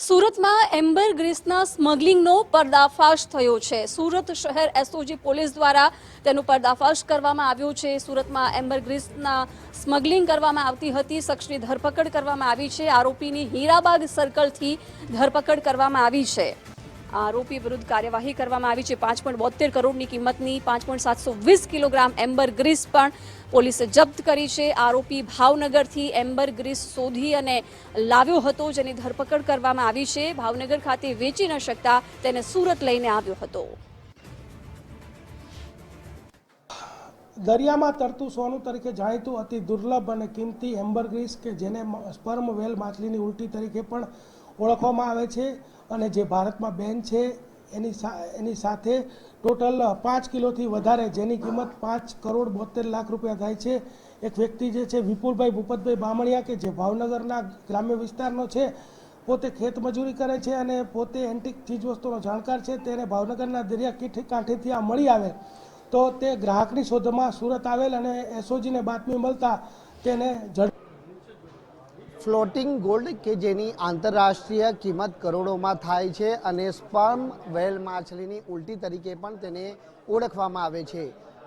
સુરતમાં એમ્બર ગ્રીસના સ્મગલિંગનો પર્દાફાશ થયો છે. સુરત શહેર એસઓજી પોલીસ દ્વારા તેનો પર્દાફાશ કરવામાં આવ્યો છે. સુરતમાં એમ્બર ગ્રીસના સ્મગલિંગ કરવામાં આવતી હતી. શખ્સની ધરપકડ કરવામાં આવી છે. આરોપીની હીરાબાગ સર્કલથી ધરપકડ કરવામાં આવી છે. આરોપી વિરુદ્ધ કાર્યવાહી કરવામાં આવી છે. પાંચ પોઈન્ટ બોતેર કરોડની કિંમતની પાંચ પોઈન્ટ સાતસો વીસ કિલોગ્રામ એમ્બર ગ્રીસ પણ પોલીસે જપ્ત કરી છે. આરોપી ભાવનગરથી એમ્બર ગ્રીસ શોધી અને લાવ્યો હતો, જેની ધરપકડ કરવામાં આવી છે. ભાવનગર ખાતે વેચી ન શકતા તેને સુરત લઈને આવ્યો હતો. દરિયામાં તરતું સોનું તરીકે જાણીતું અતિ દુર્લભ અને કિંમતી એમ્બરગ્રીસ કે જેને સ્પર્મ વેલ માછલીની ઉલટી તરીકે પણ ઓળખવામાં આવે છે અને જે ભારતમાં બેન છે, એની એની સાથે ટોટલ પાંચ કિલોથી વધારે, જેની કિંમત પાંચ કરોડ બોતેર લાખ રૂપિયા થાય છે. એક વ્યક્તિ જે છે, વિપુલભાઈ ભૂપતભાઈ બામણિયા કે જે ભાવનગરના ગ્રામ્ય વિસ્તારનો છે, પોતે ખેત મજૂરી કરે છે અને પોતે એન્ટિક ચીજવસ્તુનો જાણકાર છે, તેને ભાવનગરના દરિયા કીઠી કાંઠેથી આ મળી આવે. તો તે ગ્રાહકની શોધમાં સુરત આવેલ અને એસઓજીને બાતમી મળતા તેને ઝડપ ફ્લોટિંગ ગોલ્ડ કે જેની આંતરરાષ્ટ્રીય કિંમત કરોડોમાં થાય છે અને સ્પર્મ વેલ માછલીની ઉલટી તરીકે પણ તેને ઓળખવામાં આવે છે.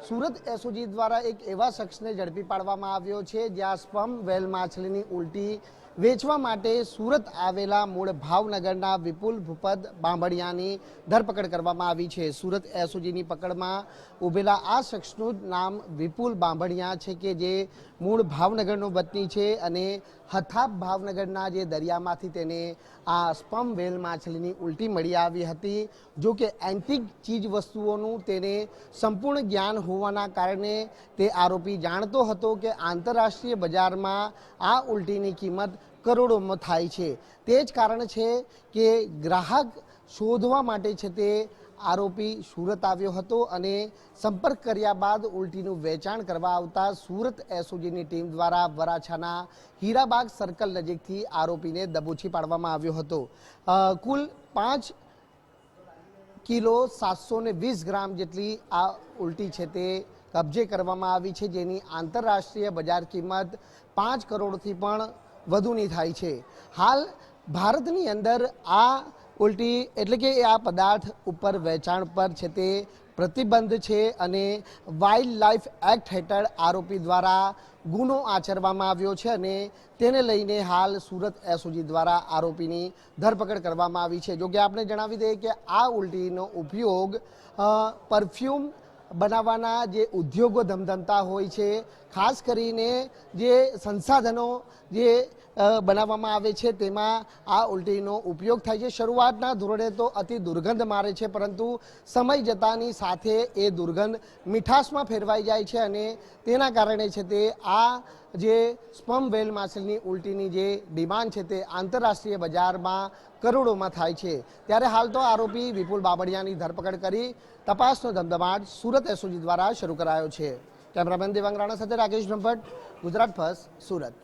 સુરત એસઓજી દ્વારા એક એવા શખ્સને ઝડપી પાડવામાં આવ્યો છે જ્યાં સ્પર્મ વેલ માછલીની ઉલટી વેચવા માટે સુરત આવેલા મૂળ ભાવનગરના વિપુલ ભૂપદ બાંભણિયાની ધરપકડ કરવામાં આવી છે. સુરત એસઓજીની પકડમાં ઉભેલા આ શખ્સનું નામ વિપુલ બાંભણિયા છે કે જે મૂળ ભાવનગરનો વતની છે અને હથાપ ભાવનગરના જે દરિયામાંથી તેને આ સ્પમ વેલ માછલીની ઉલટી મળી આવી હતી. જો કે એન્ટિક ચીજ વસ્તુઓનું તેને સંપૂર્ણ જ્ઞાન હોવાના કારણે તે આરોપી જાણતો હતો કે આંતરરાષ્ટ્રીય બજારમાં આ ઉલટીની કિંમત કરોડોમાં થાય છે. તે જ કારણ છે કે ગ્રાહક શોધવા માટે છે તે આરોપી સુરત આવ્યો હતો અને સંપર્ક કર્યા બાદ ઉલટીનું વેચાણ કરવા આવતા સુરત એસઓજીની ટીમ દ્વારા વરાછાના હીરાબાગ સર્કલ નજીકથી આરોપીને દબોચી પાડવામાં આવ્યો હતો. કુલ પાંચ કિલો સાતસો ને વીસ ગ્રામ જેટલી આ ઉલટી છે તે કબજે કરવામાં આવી છે. જેની આંતરરાષ્ટ્રીય બજાર કિંમત પાંચ કરોડથી પણ વધુની થાય છે. હાલ ભારતની અંદર આ ઉલટી એટલે કે આ પદાર્થ ઉપર વેચાણ પર છે તે પ્રતિબંધ છે અને વાઇલ્ડ લાઈફ એક્ટ હેઠળ આરોપી દ્વારા ગુનો આચરવામાં આવ્યો છે અને તેને લઈને હાલ સુરત એસઓજી દ્વારા આરોપીની ધરપકડ કરવામાં આવી છે. જો કે આપણે જણાવી દઈએ કે આ ઉલટીનો ઉપયોગ પરફ્યુમ બનાવવાના જે ઉદ્યોગો ધમધમતા હોય છે, ખાસ કરીને જે સંસાધનો જે બનાવવામાં આવે છે, તેમાં આ ઉલટીનો ઉપયોગ થાય છે. શરૂઆતના ધોરણે તો અતિ દુર્ગંધ મારે છે, પરંતુ સમય જતાની સાથે એ દુર્ગંધ મીઠાશમાં ફેરવાઈ જાય છે અને તેના કારણે છે તે આ જે સ્પમ વેલ માછલીની ઉલટીની જે ડિમાન્ડ છે તે આંતરરાષ્ટ્રીય બજારમાં કરોડોમાં થાય છે. ત્યારે હાલ તો આરોપી વિપુલ બાબડિયાની ધરપકડ કરી તપાસનો ધમધમાટ સુરત એસઓજી દ્વારા શરૂ કરાયો છે. કેમેરામેન દેવાંગ રાણા સાથે રાકેશ બ્રહ્મભટ્ટ, ગુજરાત ફર્સ્ટ, સુરત.